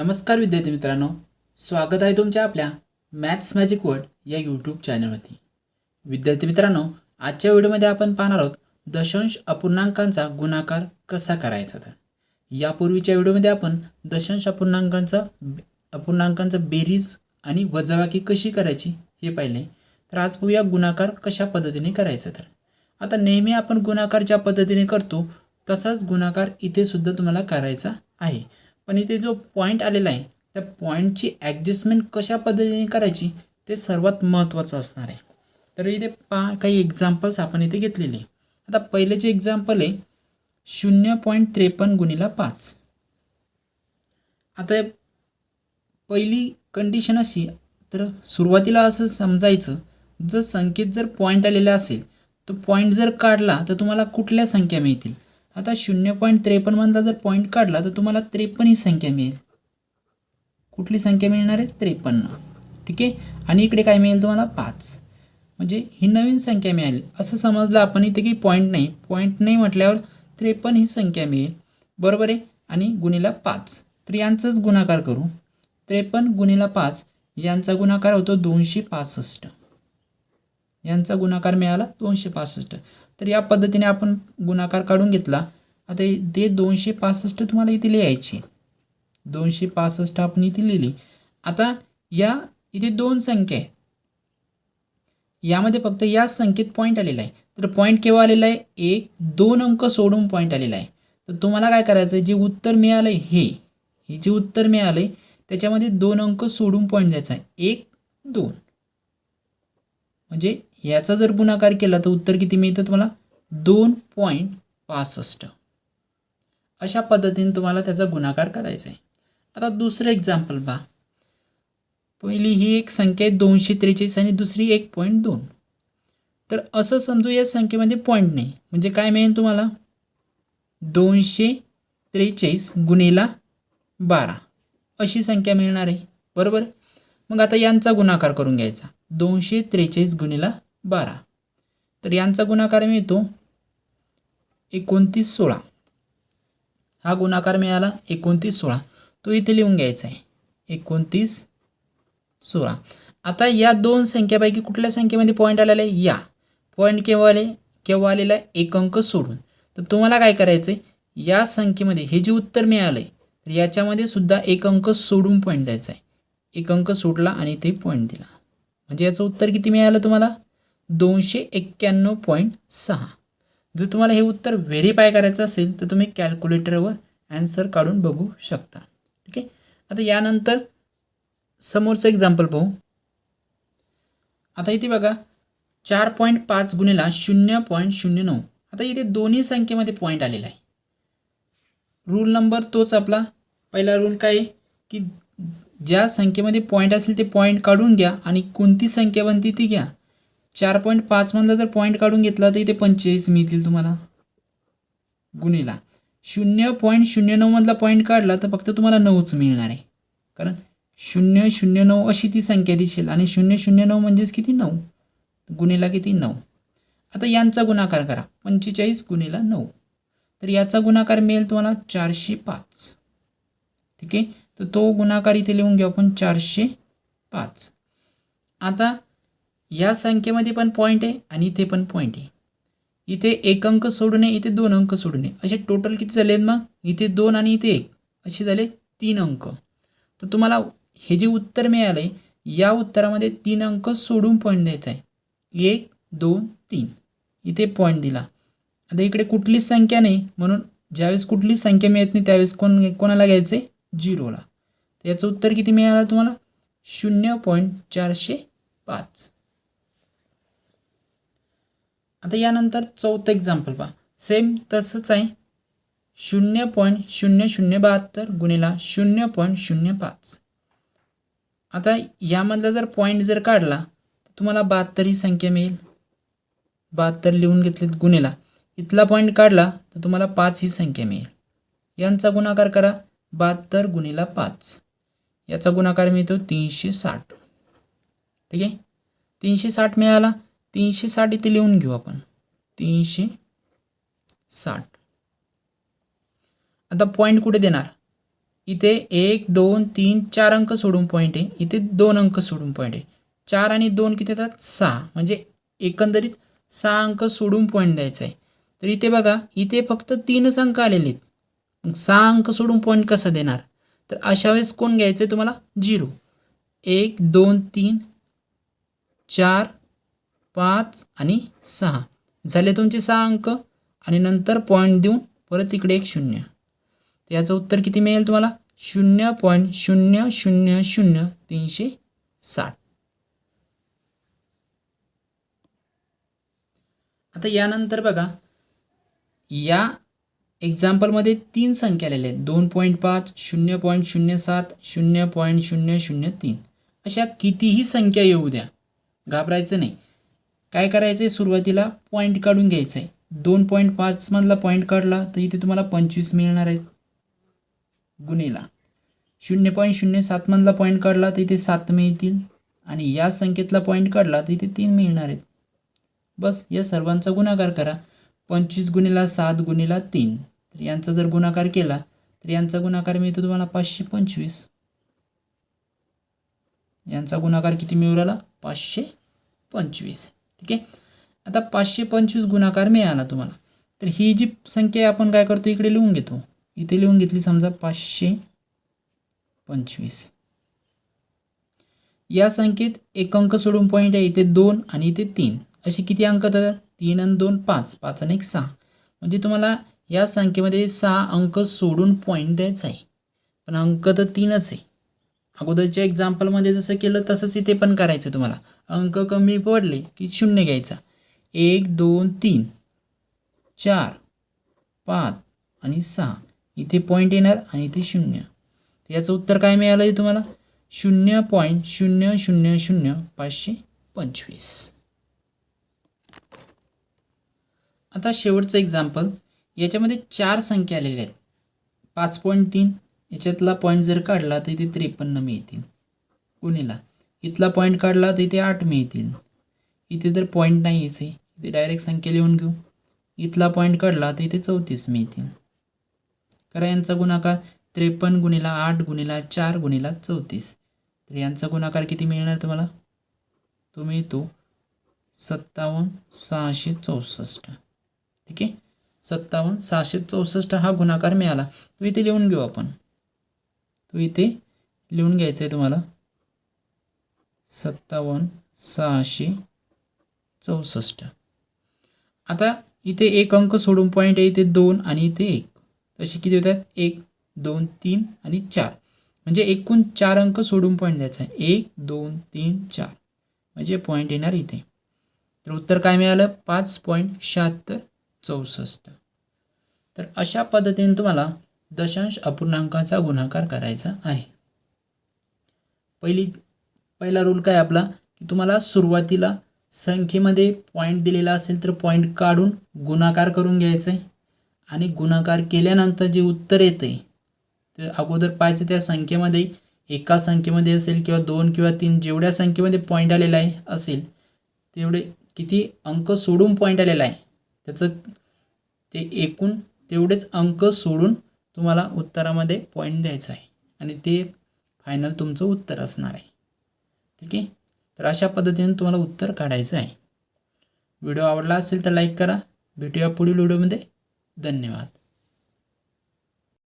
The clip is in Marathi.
नमस्कार विद्यार्थी मित्रांनो स्वागत आहे तुमच्या आपल्या मॅथ्स मॅजिक वर्ड या यूट्यूब चॅनलवरती विद्यार्थी मित्रांनो आजच्या व्हिडिओमध्ये आपण पाहणार आहोत दशांश अपूर्णांकांचा गुणाकार कसा करायचा तर. यापूर्वीच्या व्हिडिओमध्ये आपण दशांश अपूर्णांकांचा अपूर्णांकांचा बेरीज आणि वजावाकी कशी करायची हे पाहिले. तर आज पाहूया गुणाकार कशा पद्धतीने करायचा तर. आता नेहमी आपण गुणाकार ज्या पद्धतीने करतो तसाच गुणाकार इथे सुद्धा तुम्हाला करायचा आहे. पण इथे जो पॉईंट आलेला आहे त्या पॉईंटची ॲडजस्टमेंट कशा पद्धतीने करायची ते सर्वात महत्त्वाचं असणार आहे. तर इथे पहा काही एक्झाम्पल्स आपण इथे घेतलेले आता पहिले जे एक्झाम्पल आहे शून्य पॉईंट त्रेपन्न गुणिला पाच. आता पहिली कंडिशन अशी तर सुरुवातीला असं समजायचं जर संख्येत जर पॉईंट आलेला असेल तो पॉईंट जर काढला तर तुम्हाला कुठल्या संख्या मिळतील? आता शून्य पॉईंट त्रेपन्नमधला जर पॉईंट काढला तर तुम्हाला त्रेपन्न ही संख्या मिळेल. कुठली संख्या मिळणार आहे? त्रेपन्न. ठीक आहे? आणि इकडे काय मिळेल तुम्हाला? पाच. म्हणजे ही नवीन संख्या मिळाली. असं समजलं आपण इथे की पॉईंट नाही. पॉईंट नाही म्हटल्यावर त्रेपन्न ही संख्या मिळेल. बरोबर आहे? आणि गुणीला पाच. तर यांचाच गुणाकार करू. त्रेपन्न गुणीला पाच यांचा गुणाकार होतो दोनशे पासष्ट. यांचा गुणाकार मिळाला दोनशे पासष्ट. तर या पद्धतीने आपण गुणाकार काढून घेतला. आता ते दोनशे पासष्ट तुम्हाला इथे लिहायचे दोनशे पासष्ट आपण इथे लिहिली. आता या इथे दोन संख्या आहेत. यामध्ये फक्त या संख्येत पॉईंट आलेला आहे. तर पॉईंट केव्हा आलेला आहे? एक दोन अंक सोडून पॉईंट आलेला आहे. तर तुम्हाला काय करायचं आहे? जे उत्तर मिळालं आहे हे हे जे उत्तर मिळालं आहे त्याच्यामध्ये दोन अंक सोडून पॉईंट द्यायचा आहे. एक दोन. म्हणजे याचा जर गुणाकार केला तर उत्तर किती मिळतं तुम्हाला? दोन पॉईंट पासष्ट. अशा पद्धतीने तुम्हाला त्याचा गुणाकार करायचा आहे. आता दुसरं एक्झाम्पल पहा. पहिली ही एक संख्या आहे दोनशे त्रेचाळीस आणि दुसरी एक पॉईंट दोन. तर असं समजू या संख्येमध्ये पॉईंट नाही. म्हणजे काय मिळेल तुम्हाला? दोनशे त्रेचाळीस गुणेला बारा. अशी संख्या मिळणार आहे. बरोबर? मग आता यांचा गुणाकार करून घ्यायचा. दोनशे त्रेचाळीस गुणेला बारा. तर यांचा गुणाकार मिळतो एकोणतीस सोळा. हा गुणाकार मिळाला एकोणतीस सोळा. तो इथे लिहून घ्यायचा आहे. एकोणतीस सोळा. आता या दोन संख्यापैकी कुठल्या संख्येमध्ये पॉईंट आलेला आहे? या. पॉईंट केव्हा आले? केव्हा आलेला आहे? एक अंक सोडून. तर तुम्हाला काय करायचं आहे या संख्येमध्ये हे जे उत्तर मिळालं आहे तर याच्यामध्ये सुद्धा एक अंक सोडून पॉईंट द्यायचा आहे. एक अंक सोडला आणि ते पॉईंट दिला. म्हणजे याचं उत्तर किती मिळालं तुम्हाला? दोनशे एक्क्याण्णव पॉईंट सहा. जर तुम्हाला हे उत्तर व्हेरीफाय करायचं असेल तर तुम्ही कॅल्क्युलेटरवर ॲन्सर काढून बघू शकता. ठीक आहे आता यानंतर समोरचं एक्झाम्पल पाहू. आता इथे बघा चार पॉईंट पाच गुणेला शून्य पॉईंट शून्य नऊ. आता इथे दोन्ही संख्येमध्ये पॉईंट आलेला आहे. रूल नंबर तोच आपला. पहिला रूल काय आहे? की ज्या संख्येमध्ये पॉईंट असेल ते पॉईंट काढून घ्या आणि कोणती संख्या बनती ती घ्या. चार पॉईंट पाचमधला जर पॉईंट काढून घेतला तर इथे पंचेचाळीस मिळतील तुम्हाला. गुणेला. शून्य पॉईंट शून्य नऊमधला पॉईंट काढला तर फक्त तुम्हाला नऊच मिळणार आहे. कारण शून्य शून्य नऊ अशी ती संख्या दिसेल आणि शून्य शून्य नऊ म्हणजेच किती? नऊ. गुणेला किती? नऊ. आता यांचा गुणाकार करा. पंचेचाळीस गुणेला नऊ. तर याचा गुणाकार मिळेल तुम्हाला चारशे पाच. ठीक आहे? तर तो गुणाकार इथे लिहून घेऊ आपण चारशे पाच. आता या संख्येमध्ये पण पॉईंट आहे आणि इथे पण पॉईंट आहे. इथे एक अंक सोडू नये इथे दोन अंक सोडू नये असे टोटल किती झाले मग? इथे दोन आणि इथे एक. असे झाले तीन अंक. तर तुम्हाला हे जे उत्तर मिळालं आहे या उत्तरामध्ये तीन अंक सोडून पॉईंट द्यायचा आहे एक दोन तीन. इथे पॉईंट दिला. आता इकडे कुठलीच संख्या नाही म्हणून ज्यावेळेस कुठलीच संख्या मिळत नाही त्यावेळेस कोण कोणाला घ्यायचं आहे झिरोला तर याचं उत्तर किती मिळालं तुम्हाला? शून्य पॉईंट चारशे पाच. आता यानंतर चौथं एक्झाम्पल पहा. सेम तसंच आहे. शून्य पॉईंट शून्य शून्य बहात्तर गुणिला शून्य पॉईंट शून्य पाच. आता यामधला जर पॉईंट जर काढला तर तुम्हाला बहात्तर ही संख्या मिळेल. बहात्तर लिहून घेतलीत गुणिला. इथला पॉईंट काढला तर तुम्हाला पाच ही संख्या मिळेल. यांचा गुणाकार करा. बहात्तर गुणिला पाच. याचा गुणाकार मिळतो तीनशे साठ. ठीक आहे? तीनशे साठ मिळाला. तीनशे साठ इथे लिहून घेऊ आपण. तीनशे साठ. आता पॉईंट कुठे देणार? इथे एक दोन तीन चार अंक सोडून पॉईंट आहे. इथे दोन अंक सोडून पॉईंट आहे. चार आणि दोन किती येतात? सहा. म्हणजे एकंदरीत सहा अंक सोडून पॉईंट द्यायचा आहे. तर इथे बघा इथे फक्त तीनच अंक आलेले आहेत. मग सहा अंक सोडून पॉईंट कसा देणार? तर अशा वेळेस कोण घ्यायचं आहे तुम्हाला? झिरो. एक दोन तीन चार पाच आणि सहा. झाले तुमचे सहा अंक. आणि नंतर पॉईंट देऊन परत इकडे एक शून्य. तर याचं उत्तर किती मिळेल तुम्हाला? शून्य पॉईंट शून्य शून्य शून्य तीनशे साठ. आता यानंतर बघा. या एक्झाम्पलमध्ये तीन संख्या आलेल्या आहेत. दोन पॉईंट पाच शून्य पॉईंट शून्य सात शून्य पॉईंट शून्य शून्य तीन. अशा कितीही संख्या येऊ द्या. घाबरायचं नाही. काय करायचं आहे सुरुवातीला पॉईंट काढून घ्यायचं आहे दोन पॉईंट पाचमधला पॉईंट काढला तर इथे तुम्हाला पंचवीस मिळणार आहेत. गुणेला. शून्य पॉईंट शून्य सातमधला पॉईंट काढला तर इथे सात मिळतील. आणि या संख्येतला पॉईंट काढला तर इथे तीन मिळणार आहेत. बस या सर्वांचा गुणाकार करा. पंचवीस गुणेला सात गुणेला तीन. तर यांचा जर गुणाकार केला तर यांचा गुणाकार मिळतो तुम्हाला पाचशे पंचवीस. यांचा गुणाकार किती मिळू राहिला? पाचशे पंचवीस. ठीक आहे? आता पाचशे पंचवीस गुणाकार मिळाला तुम्हाला. तर ही जी संख्या आहे आपण काय करतो? इकडे लिहून घेतो. इथे लिहून घेतली समजा पाचशे पंचवीस. या संख्येत एक अंक सोडून पॉईंट आहे. इथे दोन आणि इथे तीन. असे किती अंक येतात तीन आणि दोन पाच. पाच आणि एक सहा. म्हणजे तुम्हाला या संख्येमध्ये सहा अंक सोडून पॉईंट द्यायचा आहे. पण अंक तर तीनच आहे. अगोदरच्या एक्झाम्पलमध्ये जसं केलं तसंच इथे पण करायचं तुम्हाला. अंक कमी पडले की शून्य घ्यायचा. एक दोन तीन चार पाच आणि सहा. इथे पॉईंट येणार आणि इथे शून्य. याचं उत्तर काय मिळालं आहे तुम्हाला? शून्य पॉईंट शून्य शून्य शून्य पाचशे पंचवीस. आता शेवटचं एक्झाम्पल याच्यामध्ये चार संख्या आलेल्या आहेत. पाच पॉईंट तीन याच्यातला पॉईंट जर काढला तर इथे त्रेपन्न मिळतील. गुणीला इथला पॉईंट काढला तर इथे आठ मिळतील. इथे तर पॉईंट नाही आहे. इथे डायरेक्ट संख्या लिहून घेऊ. इथला पॉईंट काढला तर इथे चौतीस मिळतील. करा यांचा गुणाकार. त्रेपन्न गुणीला आठ गुणीला चार गुणीला चौतीस. तर यांचा गुणाकार किती मिळणार तुम्हाला? तो मिळतो सत्तावन्न सहाशे चौसष्ट. ठीक आहे? सत्तावन्न सहाशे चौसष्ट हा गुणाकार मिळाला. तो इथे लिहून घेऊ आपण. तो इथे लिहून घ्यायचं आहे तुम्हाला. सत्तावन्न सहाशे चौसष्ट. आता इथे एक अंक सोडून पॉईंट आहे इथे दोन आणि इथे एक. तसे किती होतात? एक दोन तीन आणि चार. म्हणजे एकूण चार अंक सोडून पॉईंट द्यायचा आहे. एक दोन तीन चार. म्हणजे पॉईंट येणार इथे. तर उत्तर काय मिळालं? पाच पॉईंट शहात्तर चौसष्ट. तर अशा पद्धतीने तुम्हाला दशांश अपूर्णांकाचा गुणाकार करायचा आहे. पहिली पहिला रूल काय आपला? की तुम्हाला सुरुवातीला संख्येमध्ये पॉईंट दिलेला असेल तर पॉईंट काढून गुणाकार करून घ्यायचं आहे आणि गुणाकार केल्यानंतर जे उत्तर येतं आहे ते अगोदर पाहायचं त्या संख्येमध्ये एका संख्येमध्ये असेल किंवा दोन किंवा तीन जेवढ्या संख्येमध्ये पॉईंट आलेला आहे असेल तेवढे किती अंक सोडून पॉईंट आलेला आहे. त्याचं ते एकूण तेवढेच अंक सोडून तुम्हाला उत्तरामध्ये पॉईंट द्यायचा आहे. आणि ते फायनल तुमचं उत्तर असणार आहे. ठीक आहे? तर अशा पद्धतीने तुम्हाला उत्तर काढायचं आहे. व्हिडिओ आवडला असेल तर लाईक करा. भेटूया पुढील व्हिडिओमध्ये धन्यवाद.